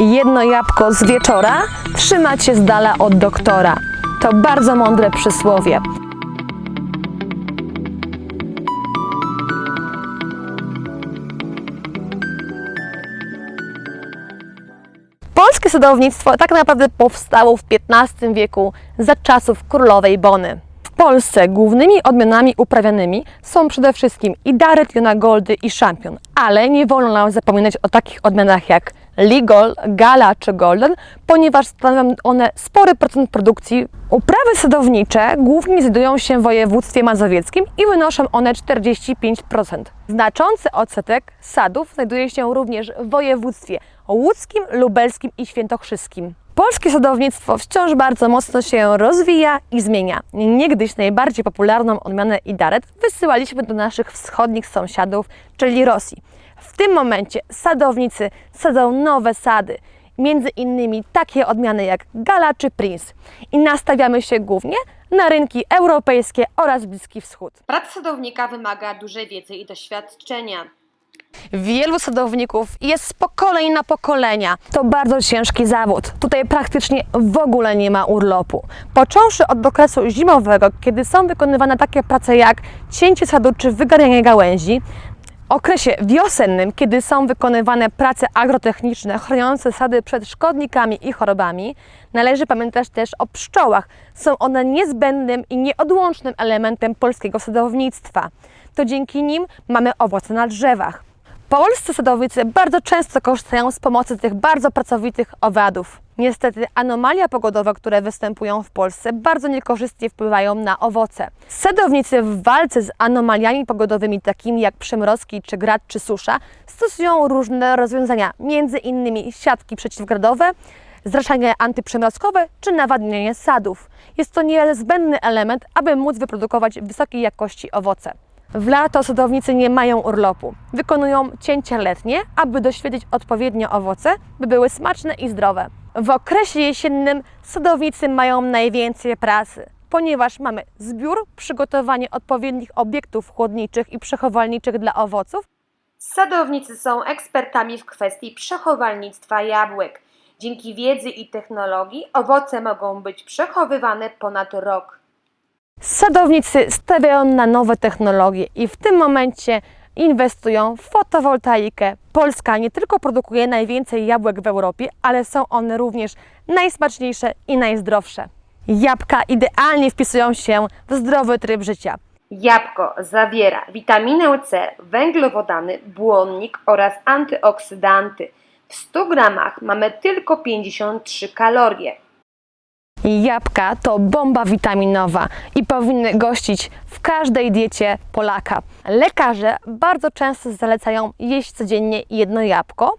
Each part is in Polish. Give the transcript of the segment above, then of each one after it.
Jedno jabłko z wieczora trzymać się z dala od doktora. To bardzo mądre przysłowie. Polskie sadownictwo tak naprawdę powstało w XV wieku za czasów królowej Bony. W Polsce głównymi odmianami uprawianymi są przede wszystkim Idaret, Jonagoldy i Champion, ale nie wolno nam zapominać o takich odmianach jak Ligol, Gala czy Golden, ponieważ stanowią one spory procent produkcji. Uprawy sadownicze głównie znajdują się w województwie mazowieckim i wynoszą one 45%. Znaczący odsetek sadów znajduje się również w województwie łódzkim, lubelskim i świętokrzyskim. Polskie sadownictwo wciąż bardzo mocno się rozwija i zmienia. Niegdyś najbardziej popularną odmianę Idaret wysyłaliśmy do naszych wschodnich sąsiadów, czyli Rosji. W tym momencie sadownicy sadzą nowe sady, między innymi takie odmiany jak Gala czy Prince. I nastawiamy się głównie na rynki europejskie oraz Bliski Wschód. Praca sadownika wymaga dużej wiedzy i doświadczenia. Wielu sadowników jest z pokoleń na pokolenia. To bardzo ciężki zawód. Tutaj praktycznie w ogóle nie ma urlopu. Począwszy od okresu zimowego, kiedy są wykonywane takie prace jak cięcie sadu czy wygarnianie gałęzi, okresie wiosennym, kiedy są wykonywane prace agrotechniczne chroniące sady przed szkodnikami i chorobami, należy pamiętać też o pszczołach. Są one niezbędnym i nieodłącznym elementem polskiego sadownictwa. To dzięki nim mamy owoce na drzewach. Polscy sadownicy bardzo często korzystają z pomocy tych bardzo pracowitych owadów. Niestety anomalia pogodowe, które występują w Polsce, bardzo niekorzystnie wpływają na owoce. Sadownicy w walce z anomaliami pogodowymi, takimi jak przymrozki, czy grad, czy susza, stosują różne rozwiązania, między innymi siatki przeciwgradowe, zraszanie antyprzymrozkowe czy nawadnianie sadów. Jest to niezbędny element, aby móc wyprodukować wysokiej jakości owoce. W lato sadownicy nie mają urlopu. Wykonują cięcia letnie, aby doświetlić odpowiednio owoce, by były smaczne i zdrowe. W okresie jesiennym sadownicy mają najwięcej pracy, ponieważ mamy zbiór, przygotowanie odpowiednich obiektów chłodniczych i przechowalniczych dla owoców, Sadownicy są ekspertami w kwestii przechowalnictwa jabłek. Dzięki wiedzy i technologii owoce mogą być przechowywane ponad rok. Sadownicy stawiają na nowe technologie i w tym momencie inwestują w fotowoltaikę. Polska nie tylko produkuje najwięcej jabłek w Europie, ale są one również najsmaczniejsze i najzdrowsze. Jabłka idealnie wpisują się w zdrowy tryb życia. Jabłko zawiera witaminę C, węglowodany, błonnik oraz antyoksydanty. W 100 gramach mamy tylko 53 kalorie. Jabłka to bomba witaminowa i powinny gościć w każdej diecie Polaka. Lekarze bardzo często zalecają jeść codziennie jedno jabłko,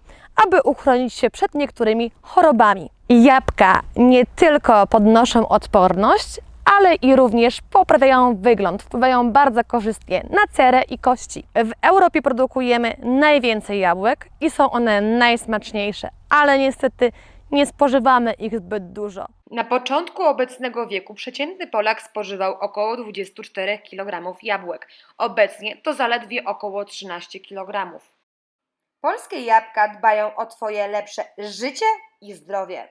aby uchronić się przed niektórymi chorobami. Jabłka nie tylko podnoszą odporność, ale i również poprawiają wygląd, wpływają bardzo korzystnie na cerę i kości. W Europie produkujemy najwięcej jabłek i są one najsmaczniejsze, ale niestety nie spożywamy ich zbyt dużo. Na początku obecnego wieku przeciętny Polak spożywał około 24 kg jabłek. Obecnie to zaledwie około 13 kg. Polskie jabłka dbają o Twoje lepsze życie i zdrowie.